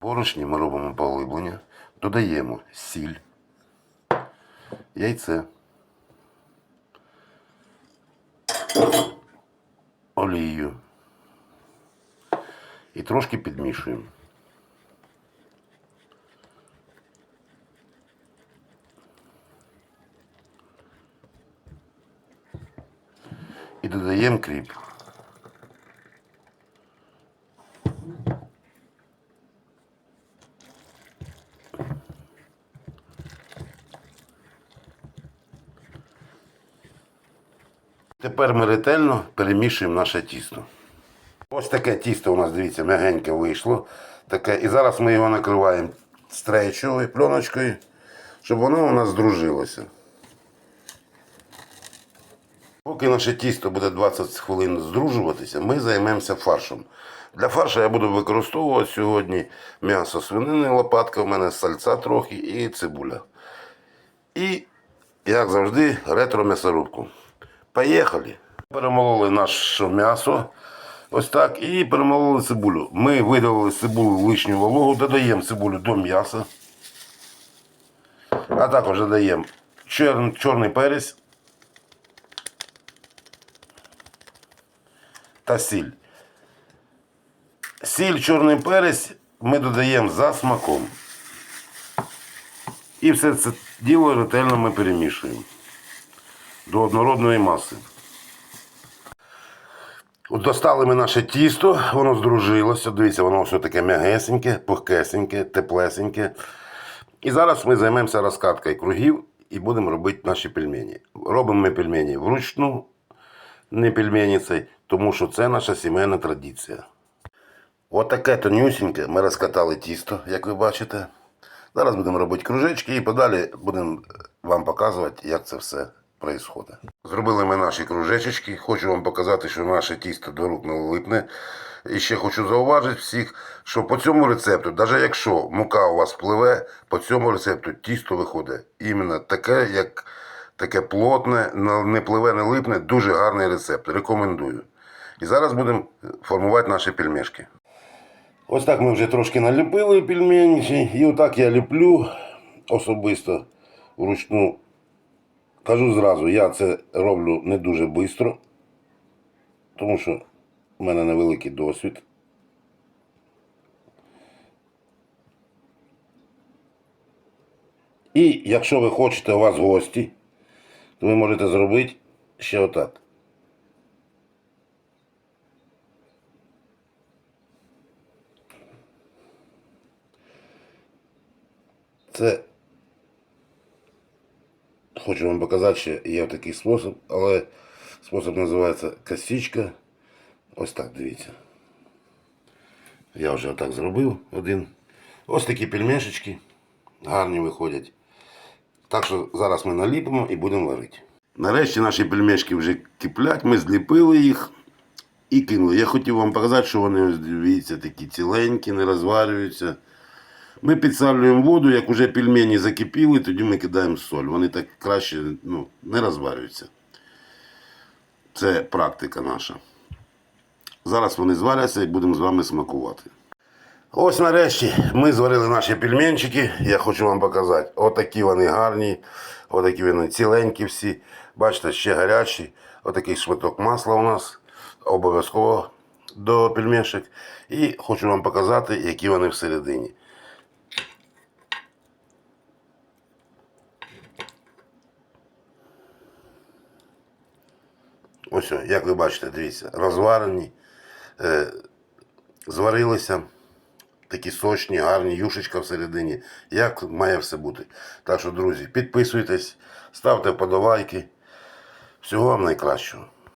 Борошні ми робимо поглиблення, додаємо сіль, яйце, олію і трошки підмішуємо. І додаємо кріп. Тепер ми ретельно перемішуємо наше тісто. Ось таке тісто у нас, дивіться, м'ягеньке вийшло. Таке. І зараз ми його накриваємо стрейчовою пленочкою, щоб воно у нас здружилося. Поки наше тісто буде 20 хвилин здружуватися, ми займемося фаршем. Для фаршу я буду використовувати сьогодні м'ясо свинини, лопатка, у мене сальця трохи і цибуля. І, як завжди, ретро м'ясорубку. Поїхали. Перемололи наше м'ясо. Ось так. І перемололи цибулю. Ми видалили з цибулю лишню вологу, додаємо цибулю до м'яса. А також додаємо чор, чорний перець та сіль. Сіль, чорний перець ми додаємо за смаком. І все це діло ретельно ми перемішуємо до однородної маси. От Достали ми наше тісто, воно здружилося. Дивіться, воно все таке м'ягесеньке, пухкесеньке, теплесеньке. І зараз ми займемося розкаткою кругів і будемо робити наші пельмені. Робимо ми пельмені вручну, не пельмені цей, тому що це наша сімейна традиція. Отаке тонюсіньке ми розкатали тісто, як ви бачите. Зараз будемо робити кружечки і подалі будемо вам показувати, як це все відбувається. Зробили ми наші кружечки. Хочу вам показати, що наше тісто до рук не липне. І ще хочу зауважити всіх, що по цьому рецепту, навіть якщо мука у вас пливе, по цьому рецепту тісто виходить іменно таке, як таке плотне, не пливе, не липне, дуже гарний рецепт. Рекомендую. І зараз будемо формувати наші пельмешки. Ось так ми вже трошки наліпили пельмені. І отак я ліплю особисто вручну. Кажу зразу, я це роблю не дуже швидко, тому що в мене невеликий досвід. І якщо ви хочете у вас гості, то ви можете зробити ще отак. Це хочу вам показати, що є такий спосіб, але спосіб називається косичка. Ось так, дивіться. Я вже отак зробив один. Ось такі пельмешечки гарні виходять. Так що зараз ми наліпимо і будемо варити. Нарешті наші пельмешки вже киплять, ми зліпили їх і кинули. Я хотів вам показати, що вони дивіться, такі ціленькі, не розварюються. Ми підсалюємо воду, як вже пельмені закипіли, тоді ми кидаємо соль. Вони так краще ну, не розварюються. Це практика наша. Зараз вони зваряться і будемо з вами смакувати. Ось нарешті ми зварили наші пельменчики. Я хочу вам показати. Отакі вони гарні, отакі вони ціленькі всі. Бачите, ще гарячі. Отакий шматок масла у нас обов'язково до пельмешок. І хочу вам показати, які вони всередині. Ось, як ви бачите, дивіться, розварені, е, зварилися, такі сочні, гарні, юшечка всередині. Як має все бути. Так що, друзі, підписуйтесь, ставте вподобайки. Всього вам найкращого.